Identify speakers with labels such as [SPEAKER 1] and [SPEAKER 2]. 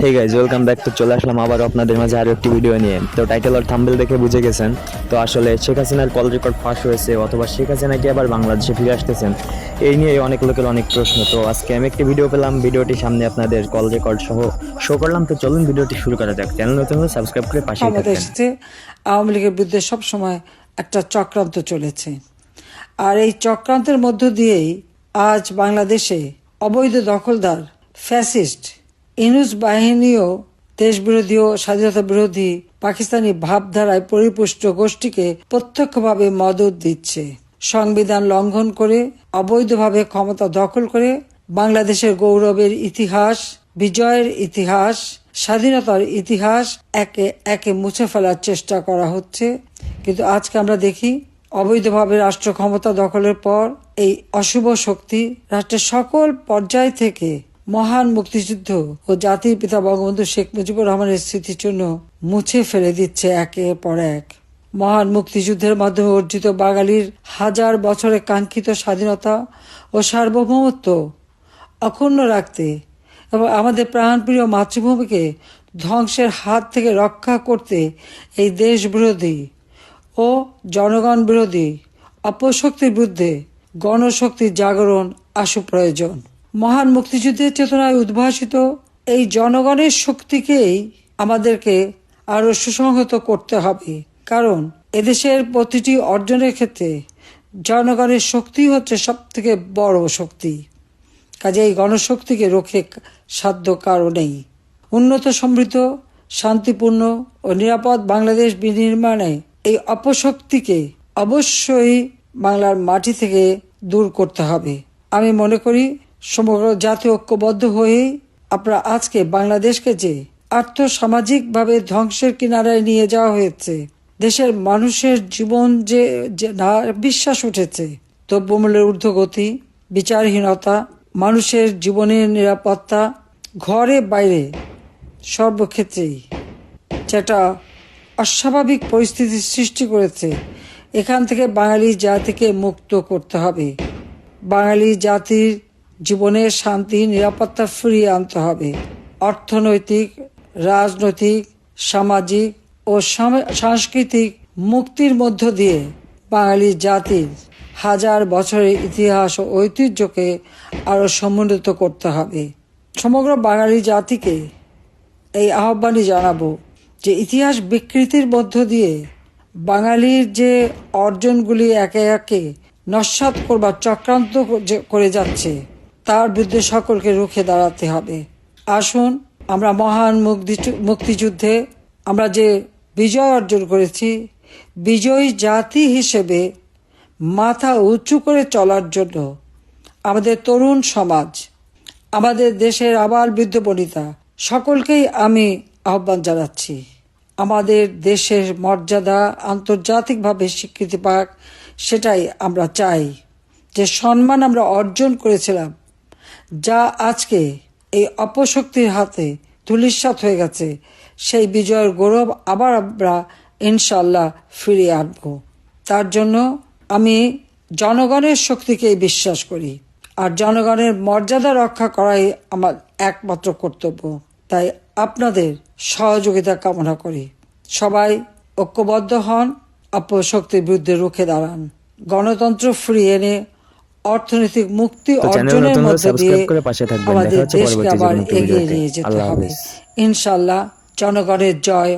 [SPEAKER 1] Hey guys welcome back তো চলে আসলাম আবার আপনাদের মাঝে আরও একটি ভিডিও নিয়ে। তো টাইটেল আর থাম্বেল দেখে বুঝে গেছেন। তো আসলে শেখ হাসিনার কল রেকর্ড ফাঁস হয়েছে অথবা শেখ হাসিনা কি আবার বাংলাদেশে ফিরে আসতেছেন এই নিয়ে অনেক লোকের অনেক প্রশ্ন। তো আজকে আমি একটি ভিডিও পেলাম ভিডিওটি সামনে আপনাদের কল রেকর্ড সহ শো করলাম। তো চলুন ভিডিওটি শুরু করা যাক। চ্যানেল নতুন হলে সাবস্ক্রাইব করে
[SPEAKER 2] পাশে
[SPEAKER 1] থাকবেন।
[SPEAKER 2] এসেছে আওয়ামী লীগের বিরুদ্ধে সবসময় একটা চক্রান্ত চলেছে। আর এই চক্রান্তের মধ্য দিয়েই আজ বাংলাদেশে অবৈধ দখলদার ফ্যাসিস্ট ইনুস বাহিনীও দেশবিরোধী ও স্বাধীনতা বিরোধী পাকিস্তানি ভাবধারায় পরিপুষ্ট গোষ্ঠীকে প্রত্যক্ষভাবে মদত দিচ্ছে। সংবিধান লঙ্ঘন করে, অবৈধভাবে ক্ষমতা দখল করে, বাংলাদেশের গৌরবের ইতিহাস, বিজয়ের ইতিহাস, স্বাধীনতার ইতিহাস একে একে মুছে ফেলার চেষ্টা করা হচ্ছে। কিন্তু আজকে আমরা দেখি, অবৈধভাবে রাষ্ট্র ক্ষমতা দখলের পর এই অশুভ শক্তি রাষ্ট্রের সকল পর্যায় থেকে মহান মুক্তিযুদ্ধ ও জাতির পিতা বঙ্গবন্ধু শেখ মুজিবুর রহমানের স্মৃতির জন্য মুছে ফেলে দিচ্ছে একের পর এক। মহান মুক্তিযুদ্ধের মাধ্যমে অর্জিত বাঙালির হাজার বছরের কাঙ্ক্ষিত স্বাধীনতা ও সার্বভৌমত্ব অক্ষুণ্ণ রাখতে এবং আমাদের প্রাণপ্রিয় মাতৃভূমিকে ধ্বংসের হাত থেকে রক্ষা করতে এই দেশ বিরোধী ও জনগণ বিরোধী অপশক্তির বিরুদ্ধে গণশক্তির জাগরণ আশু প্রয়োজন। মহান মুক্তিযুদ্ধের চেতনায় উদ্ভাসিত এই জনগণের শক্তিকেই আমাদেরকে আরও সুসংহত করতে হবে। কারণ এদেশের প্রতিটি অর্জনের ক্ষেত্রে জনগণের শক্তি হচ্ছে সব থেকে বড় শক্তি। কাজে এই গণশক্তিকে রক্ষে সাধ্য কারণেই উন্নত, সমৃদ্ধ, শান্তিপূর্ণ ও নিরাপদ বাংলাদেশ বিনির্মাণে এই অপশক্তিকে অবশ্যই বাংলার মাটি থেকে দূর করতে হবে। আমি মনে করি সমগ্র জাতি ঐক্যবদ্ধ হয়েই আপনারা আজকে বাংলাদেশকে যে আর্থসামাজিকভাবে ধ্বংসের কিনারায় নিয়ে যাওয়া হয়েছে, দেশের মানুষের জীবন যে যে না, বিশ্বাস উঠেছে, দ্রব্যমূল্যের ঊর্ধ্বগতি, বিচারহীনতা, মানুষের জীবনের নিরাপত্তা, ঘরে বাইরে সর্বক্ষেত্রেই যেটা অস্বাভাবিক পরিস্থিতির সৃষ্টি করেছে, এখান থেকে বাঙালি জাতিকে মুক্ত করতে হবে। বাঙালি জাতির জীবনের শান্তি, নিরাপত্তা ফিরিয়ে আনতে হবে। অর্থনৈতিক, রাজনৈতিক, সামাজিক ও সাংস্কৃতিক মুক্তির মধ্য দিয়ে বাঙালি জাতির হাজার বছরের ইতিহাস ও ঐতিহ্যকে আরও সমুন্নত করতে হবে। সমগ্র বাঙালি জাতিকে এই আহ্বানই জানাব যে ইতিহাস বিকৃতির মধ্য দিয়ে বাঙালির যে অর্জনগুলি একে একে নস্বাত করবার চক্রান্ত করে যাচ্ছে তার বিরুদ্ধে সকলকে রুখে দাঁড়াতে হবে। আসুন, আমরা মহান মুক্তি- মুক্তিযুদ্ধে আমরা যে বিজয় অর্জন করেছি, বিজয়ী জাতি হিসেবে মাথা উঁচু করে চলার জন্য আমাদের তরুণ সমাজ, আমাদের দেশের আবার বৃদ্ধ বনিতা, সকলকেই আমি আহ্বান জানাচ্ছি। আমাদের দেশের মর্যাদা আন্তর্জাতিকভাবে স্বীকৃতি পাক, সেটাই আমরা চাই। যে সম্মান আমরা অর্জন করেছিলাম যা আজকে এই অপশক্তির হাতে ধুলিস্বাত হয়ে গেছে, সেই বিজয়ের গৌরব আবার আমরা ইনশাল্লাহ ফিরিয়ে আনব। তার জন্য আমি জনগণের শক্তিকেই বিশ্বাস করি, আর জনগণের মর্যাদা রক্ষা করাই আমার একমাত্র কর্তব্য। তাই আপনাদের সহযোগিতা কামনা করি। সবাই ঐক্যবদ্ধ হন, অপশক্তির বিরুদ্ধে রুখে দাঁড়ান। গণতন্ত্র ফিরিয়ে এনে অর্থনৈতিক মুক্তি অর্জনের মধ্যে দিয়ে আমাদের দেশকে আবার এগিয়ে নিয়ে যেতে হবে। ইনশাল্লাহ জনগণের জয়